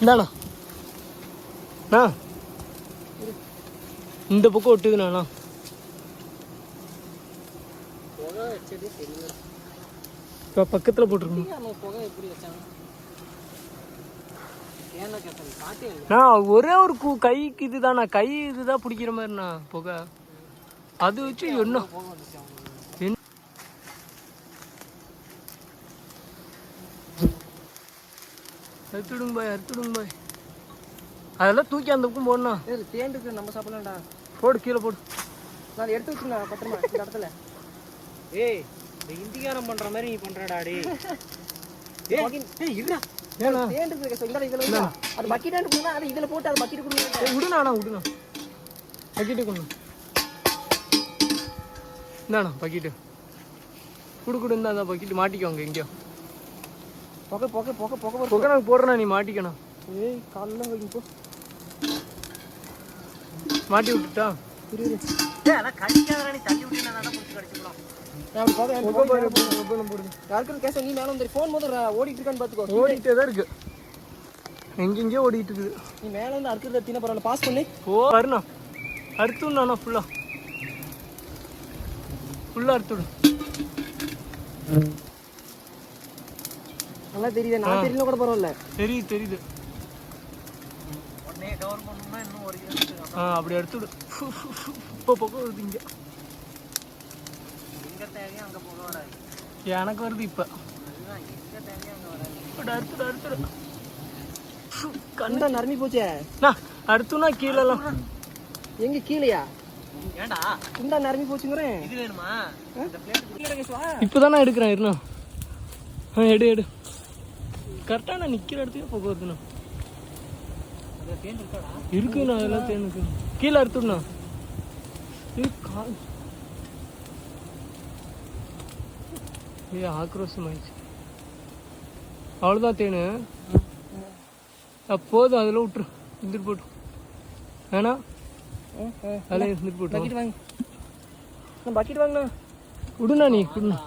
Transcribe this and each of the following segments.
இந்தாண்ணா அண்ணா. இந்த பக்கம் ஒட்டுதுண்ணா இப்போ பக்கத்தில் போட்டிருக்கணும். நான் ஒரே ஒரு கூ கைக்கு இதுதாண்ணா. கை இதுதான் பிடிக்கிற மாதிரிண்ணா புகை. அது வச்சு என்ன? அறுத்துடுங்க பாய் அறுத்துடுங்க பாய். அதெல்லாம் தூக்கி அந்த பக்கம் போடணும். ஏய் தேண்டுக்கு நம்ம சாப்பிடலாம்டா. போடு கீழே போடு. நான் எடுத்து வச்சுருந்தா பத்திரமா இந்த இடத்துல. ஏய் இந்த இந்திகாரம் பண்ற மாதிரி நீ பண்றடா டேய். ஏய் இருடா. தேண்டுக்கு இருக்க இந்த இதுல அது பக்கெட் போனா அது இதுல போட்டு அது பக்கெட் கொடுங்க. ஏய், விடுண்ணா அண்ணா விடுண்ணா. பக்கெட்டு கொண்டு இந்தாண்ணா பக்கெட்டு குடு குடு இந்தா அந்த பக்கெட்டு மாட்டிக்கோங்க எங்கேயோ புகை புகை புகை புகை புகை நான் போடுறேண்ணா நீ? மாட்டிக்கணும். ஏய் காலைல வைக்கும் போ. மாட்டி விட்டுட்டா? இரு இரு ஏய் அதான் கடிக்காதடா நீ தள்ளி விட்டு நான் தான் புடிச்சு கடிச்சுக்கலாம். நான் புகை புகை பாரு, புகை, புகை போடுது யாருக்கும் கேச நீ மேல வந்து ஃபோன் முதல்ல ஓடிட்டு இருக்கான்னு பாத்துக்கோ. ஓடிட்டே தான் இருக்கு. எங்கெங்கேயோ ஓடிட்டு இருக்குது. நீ மேல வந்து அறுக்கிறத தின பரவாயில்ல. பாஸ் பண்ணி. ஓ வருண்ணா அறுத்துண்ணா ஃபுல்லா ஃபுல்லா அறுத்துடு நல்லா தெரியுது? நான் தெரியல கூட பரவாயில்ல. தெரியுது தெரியுது. உடனே கவர் பண்ணணும்னா இன்னும் ஒரு ஆ அப்படி அறுத்துடு இப்போ பக்கம் வருது இங்கே. எங்க தேவையோ அங்க எனக்கு வருது இப்போ. அங்க வராது. அப்படி அறுத்துடு அறுத்துடு கண்டா நரம்பி போச்சே? அண்ணா அறுத்துனா கீழெல்லாம் எங்க கீழையா? ஏண்டா குண்டா நரம்பி போச்சுங்கிறேன். இது வேணுமா? இப்போ எடுக்கிறேன் இருண்ணா எடு எடு. கரெக்டாக நான் நிற்கிற இடத்துக்கு போக வருதுண்ணா தேன் இருக்குண்ணா அதெல்லாம் தேனுக்கு. கீழே அறுத்துடுண்ணா. ஏய் கால். ஏ ஆக்ரோஷம் ஆயிடுச்சு அவ்வளோதான் தேனு அப்போதும் அதில் விட்டுரு. இருந்துட்டு போட்டு. வேணா? அதில் இருந்துட்டு போட்டு பக்கெட் வாங்க. பக்கெட் வாங்கண்ணா விடுண்ணா நீ விடுண்ணா.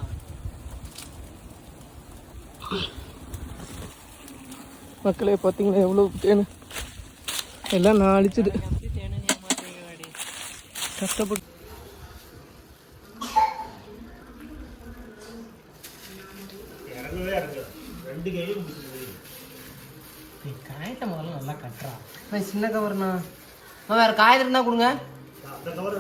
மக்களே பார்த்தீங்களா எவ்வளோ தேனு? எல்லாம் நான் அழிச்சிடு கஷ்டப்பட்டு காயத்தை முதல்ல நல்லா கட்டுறா. நான் சின்ன கவர்ண்ணா நான் வேற காயத்து இருந்தா கொடுங்க. அந்த கவர்